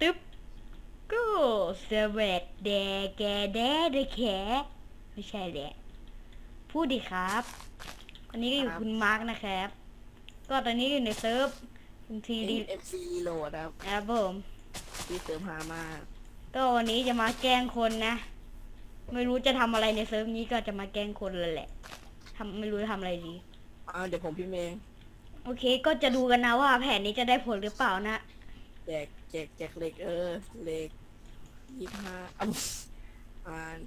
ตึ๊บก็สวัสดีแกแดดแขไม่ใช่แหละพูดดิครับวันนี้ก็อยู่ครับคุณมาร์กนะครับ ก็ตอนนี้อยู่ในเซิร์ฟคุณทีดี FC โหลดครับครับผมที่เติมหามากก็วันนี้จะมาแกล้งคนนะ ไม่รู้จะทำอะไรในเซิร์ฟนี้ก็จะมาแกล้งคนเลยแหละทำไม่รู้จะทำอะไรดีอ้าวเดี๋ยวผมพิมพ์เองโอเค ก็จะดูกันนะว่าแผนนี้จะได้ผลหรือเปล่านะ แจกแจกแจกเหล็กเออเหล็กยี่ห้าอ่ำอ่าน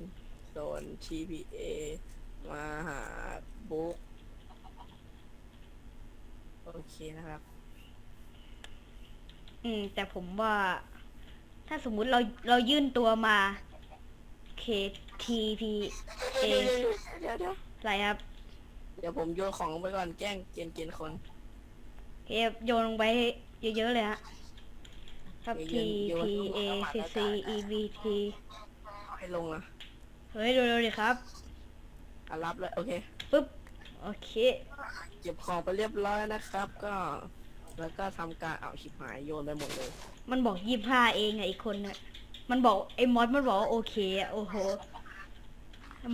โซน TPA มาหาบุ๊กโอเคนะครับ อืม แต่ผมว่า ถ้าสมมุติเราเรายื่นตัวมา K T P A เดี๋ยวเดี๋ยวอะไรครับ เดี๋ยวผมโยนของลงไปก่อนแกล้งเกณฑ์เกณฑ์คน เอฟโยนลงไปเยอะๆเลยฮะ ครับ T P A C C E V T เอาให้ลงนะเฮ้ยเร็วๆดิครับอะรับเลยโอเค ปึ๊บโอเค เก็บของไปเรียบร้อยนะครับ ก็แล้วก็ทำการเอาชิบหายโยนไปหมดเลย มันบอกยี่ห้าเองไงอีกคนน่ะมันบอกไอ้มอสมันบอกว่าโอเคอะโอ้โห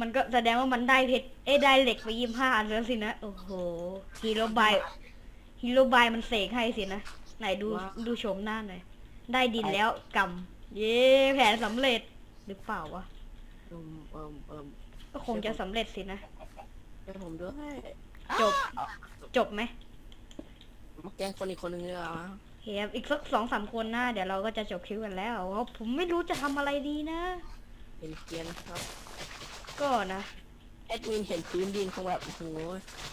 มันก็แสดงว่ามันได้เพชรเอ้ยได้เหล็กไปยี่ห้าอันแล้วสินะโอ้โหฮีโร่บายฮีโร่บายมันเสกให้สินะไหนดูว้าว ดูโฉมหน้าหน่อย ได้ดินแล้วกำเย้แผนสำเร็จหรือเปล่าวะอืมเอิ่มเอิ่มก็คงจะสำเร็จสินะให้ผมด้วยจบ จบไหมมาแกล้งคนอีกคนนึงเลยเหรอเฮียอีกสักสองสามคนหน้าเดี๋ยวเราก็จะจบคลิปกันแล้วเพราะผมไม่รู้จะทำอะไรดีนะเป็นเกียร์นะครับก็นะ แอดมินเห็นพื้นดินของแบบโอ้โห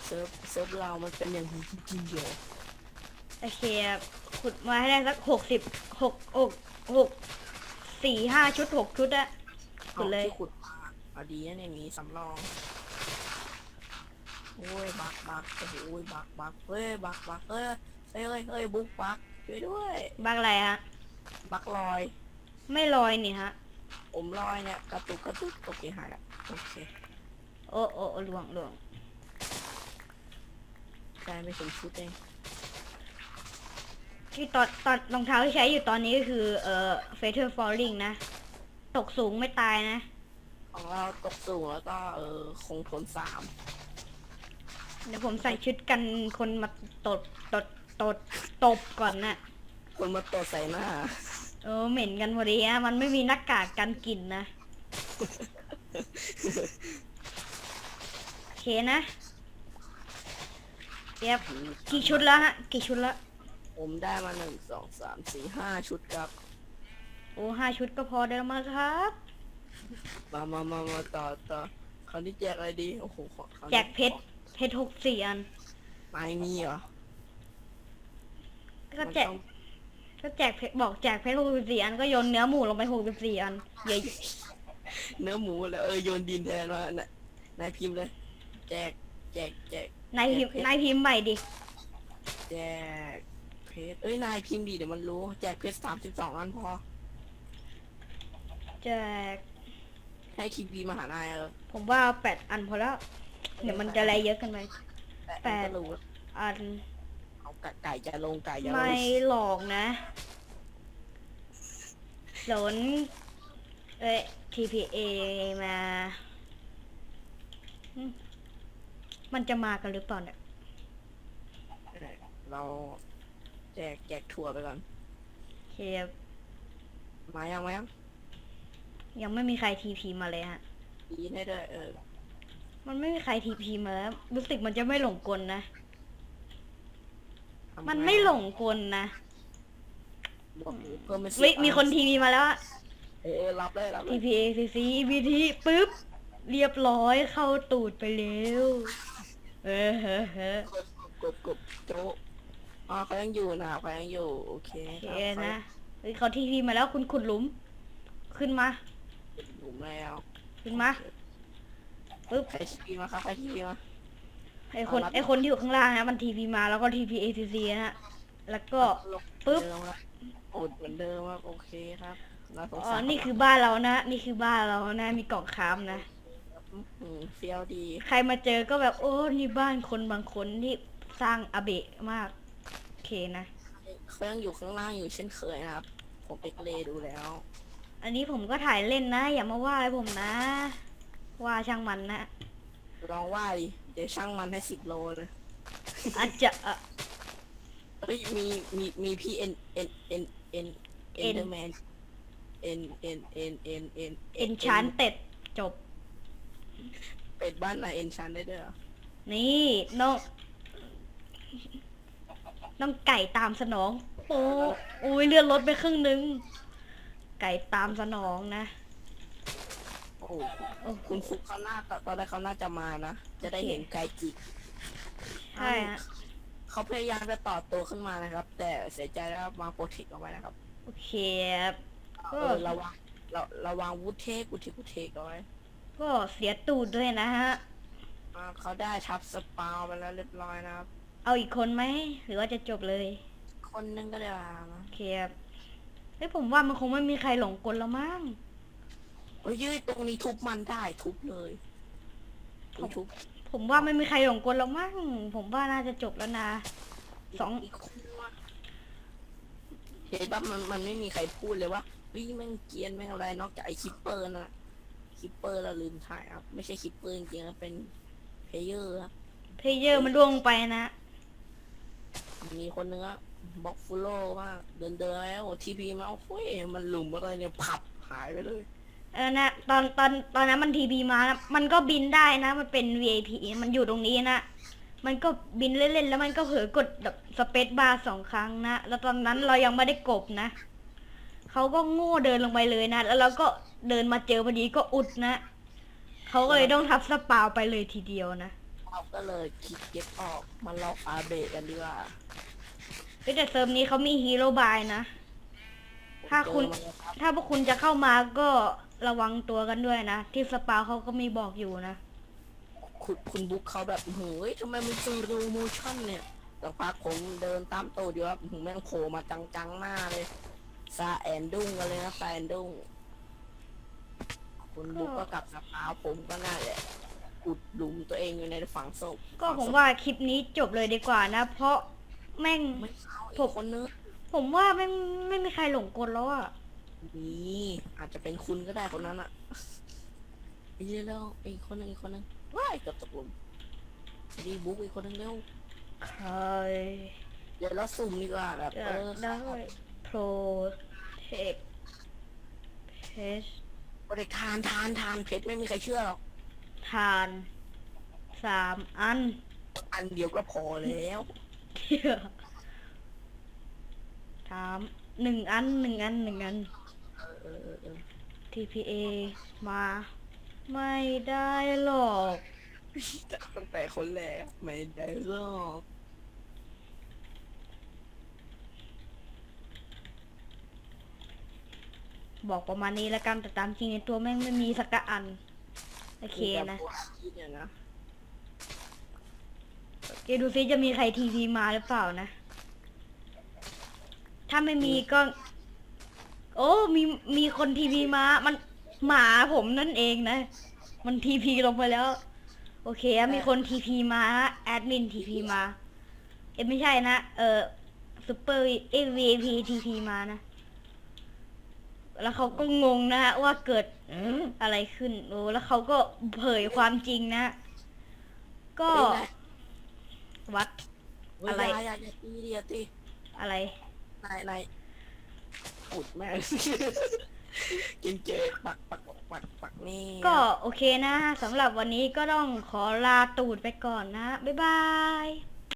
เซิร์ฟเซิร์ฟเรามันเป็นอย่างนี้จริงๆเดียว โอเคครับขุดมาให้ได้สักหกสิบหกหกหกสี่ห้าชุดหกชุดอะขุดเลยที่ขุดมาเอาดีนะเนี่ยมีสำรอง โอ้ยบักบักโอ้โหบักบักเฮ้ยบักบักเฮ้ยเฮ้ยเฮ้ยเฮ้ยบุ๊กบักช่วยด้วยบ้างอะไรฮะ บักลอย ไม่ลอยนี่ฮะผมลอยเนี่ยกระตุกกระตุกโอเคหายละโอเคโอ้โอ้โอ้หลวงหลวงกลายเป็นสมชุดเอง ที่ตอนตอนรองเท้าที่ใช้อยู่ตอนนี้ก็คือ เอ่อ Feather Falling นะ ตกสูงไม่ตายนะ ของเราตกสูงแล้วก็เออคงทนสามเดี๋ยวผมใส่ชุดกันคนมาตดตดตดตบก่อนนะคนมาตดใส่หน้าเออเหม็นกันพอดีอะมันไม่มีหน้ากากกันกลิ่นนะโอเคนะเรียบกี่ชุดแล้วฮะ กี่ชุดแล้ว ผมได้มาหนึ่งสองสามสี่ห้าชุดครับ โอ้ห้าชุดก็พอเดิมมาครับ มามามามาต่อต่อคราวนี้แจกอะไรดี โอ้โหขอคราวนี้แจกเพชร เพชรหกสี่อัน ไม่มีเหรอก็แจก มันต้องก็แจกเพชรบอกแจกเพชรหกสี่อันก็โยนเนื้อหมูลงไปหกสี่อัน เยอะเนื้อหมูแล้วเออโยนดินแทนมานายนายพิมพ์เลย แจก แจกแจก นายพิมพ์นายพิมพ์ใหม่ดิ แจก เพชรเอ้ยนายพิมพ์ดีเดี๋ยวมันรู้แจกเพชรสามสิบสองอันพอ แจก ให้คิวีมาหานายเออผมว่าแปดอันพอแล้ว เดี๋ยวมันจะอะไรเยอะเกันไปแต่แปดก็รู้อันเอาไก่ไก่จะลงไก่จะลไม่งหลอกนะสนเอ้ย TPA มาอืมมันจะมากันหรือเปล่าเนี่ย เรา แจกแจกถั่วไปก่อน เคมายังมายังยังไม่มีใคร TP มาเลยฮะ ยีนให้ด้วยเออ มันไม่มีใคร TP มาแล้วรู้สึกมันจะไม่หลงกลนะทำมันงไม่หลงกลนะบอกอยู่เพิ่มเป็นสิบเฮ้ยมีคนอั TP มาแล้วอะ เออเออรับเลยรับเลย TPA CC BT ปึ๊บ เรียบร้อยเข้าตูดไปแล้วเออเฮ้อเฮ้อกบกบโจ๊ะ อ๋อเขายังอยู่นะเขายังอยู่ โอเคโอเคครับนะเฮ้ยเขาทีพีมาแล้วคุณขุดหลุม ขึ้นมาเขาหลุมแล้วขึ้นมาปึ๊บใครทีวีมาครับใครทีวีมา ไอคนเอารับไอคนที่อยู่ข้างล่างนะมันทีพีมาแล้วก็ทีพีเอซีซีนะฮะแล้วก็ ลงปึ๊บ เดิมครับอดเหมือนเดิมครับโอเคครับน่าสงอ๋อสารนี่คือบ้านเรานะนี่คือบ้านเรานะ มีกล่องค้ามนะ อืมเฟี้ยวดี ใครมาเจอก็แบบโอ้ นี่บ้านคนบางคนที่สร้างอาเบะมากโอ เคนะ เขายังอยู่ข้างล่างอยู่เช่นเคยนะครับผผมเอ็กเลดูแล้ว อันนี้ผมก็ถ่ายเล่นนะ อย่ามาว่าอะไรผมนะ ว่าช่างมันนะลองว่าดิ เดี๋ยวช่างมันให้สิบโลเลยอาจจะเอ่อ เฮ้ยมีมีมีพี่เอ็นเอ็นเอ็นเอ็นเอ็น เดอร์แมนเอ็นเอ็นเอ็นเอ็นเอ็นเอ็นชานเต็ดจบ เป็ดบ้านไหนเอ็นชันได้ด้วยเหรอนี่น้อง น้องไก่ตามสนองโอ้โอ้ยเลื่อนรถไปครึ่งนึง ไก่ตามสนองนะ โอ้โหโอ้โห คุณฟุกเขาหน้าตอนแรกเขาน่าจะมานะ จะได้เห็นไกจิใช่ฮะ เขาพยายามจะต่อตัวขึ้นมานะครับ แต่เสียใจแล้ววางโปรเทคเอาไว้นะครับโอเคครับเออระวังเราระวังวุฒเทควุฒเทควุฒเทคเอาไว้ก็เสียตูดด้วยนะฮะ อ่าเขาได้ทับสปาวไปแล้วเรียบร้อยนะครับ เอาอีกคนไหม หรือว่าจะจบเลย คนนึงก็ได้มาโอเคครับเฮ้ยผมว่ามันคงไม่มีใครหลงกลแล้วมั้งเฮ้ยยืดตรงนี้ทุบมันได้ทุบเลยทุบทุบผมว่าไม่มีใครหลงกลแล้วมั้ง ผมว่าน่าจะจบแล้วนะ สองอีกคนว่ะเห็นปะมันมันไม่มีใครพูดเลยว่าเฮ้ยแม่งเกรียนแม่งอะไรนอกจากไอ้คิปเปอร์นะคิปเปอร์เราลืมถ่ายครับ ไม่ใช่คิปเปอร์จริงๆนะเป็นเพลเยอร์ครับเพลเยอร์มันล่วงไปนะ มีคนนึงอะบ็อกฟูโลว่าเดินเดินแล้วทีพีมาโอ้ยมันหลุมอะไรเนี่ยผับหายไปเลยเออนะตอนตอนตอนนั้นมันทีบีมานะมันก็บินได้นะ มันเป็น VIP มันอยู่ตรงนี้นะ มันก็บินเล่นๆแล้วมันก็เผลอกดแบบสเปซบาร์สองครั้งนะ แล้วตอนนั้นเรายังไม่ได้กบนะ เขาก็โง่เดินลงไปเลยนะ แล้วเราก็เดินมาเจอพอดีก็อุดนะ เขาก็เลยต้องทับสปาวไปเลยทีเดียวนะ เราก็เลยคิดเก็บออกมาลอกอาเบะกันดีกว่าเฮ้ยแต่เซิร์ฟนี้เขามีฮีโร่บายนะ ถ้าคุณ เจอมาแล้วรับถ้าพวกคุณจะเข้ามาก็ระวังตัวกันด้วยนะ ที่สปาวเขาก็มีบอกอยู่นะ คุณคุณบุ๊กเขาแบบเฮ้ยทำไมมันซูรูโมชั่นเนี่ยสักพักผมเดินตามโตดอยู่ครับแม่งโผล่มาจังๆหน้าเลยซาแอนดุ้งกันเลยนะซาแอนดุ้งคุณบุ๊กก็กลับสปาวผมก็น่าแหละ อุดหลุมตัวเองอยู่ในฝังศพก็ฝังผมศพว่าคลิปนี้จบเลยดีกว่านะ เพราะแม่ง ไม่เอาผอีมกคนนึงผมว่าแม่งไม่มีใครหลงกลแล้วอะ นี่อาจจะเป็นคุณก็ได้คนนั้นอะอีกแล้วอีกคนนึงอีกคนนึงว้ายเกือบตกหลุมดีบุ๊กอีกคนนึงเร็วใครเดี๋ยวเราสุ่มดีกว่าแบบจะเออได้โปรเทคเพชโปรเด็กทานทานทานเพชรไม่มีใครเชื่อหรอก ทานสามอัน อันเดียวก็พอแล้วถามหนึ่งอันหนึ่งอันหนึ่งอันเออเออเออเออ TPA มา ไม่ได้หรอก ตั้งแต่คนแรกไม่ได้หรอกบอกประมาณนี้แล้วกันแต่ตามจริงในตัวแม่งไม่มีสักกะอัน โอเคนะมีแต่พวกคิดเนี่ยนะเกดูซิจะมีใครทีพีมาหรือเปล่านะ ถ้าไม่มีก็ โอ้มีมีคนทีพีมา มันหมาผมนั่นเองนะ มันทีพีลงไปแล้ว โอเคอะมีคนทีพีมาแอดมินทีพีมา เอ้ยไม่ใช่นะ เออซูเปอร์เอวีพีทีพีมานะ แล้วเขาก็งงนะฮะว่าเกิดอะไรขึ้นโอ้แล้วเขาก็เผยความจริงนะ ก็ วัดเวอะไรลาอย่าอย่าตีเดียตีอะไรนายนายอุดแม่งกินเจปักปักปักปักนี่ก็โอเคนะสำหรับวันนี้ก็ต้องขอลาตูดไปก่อนนะ บ๊ายบาย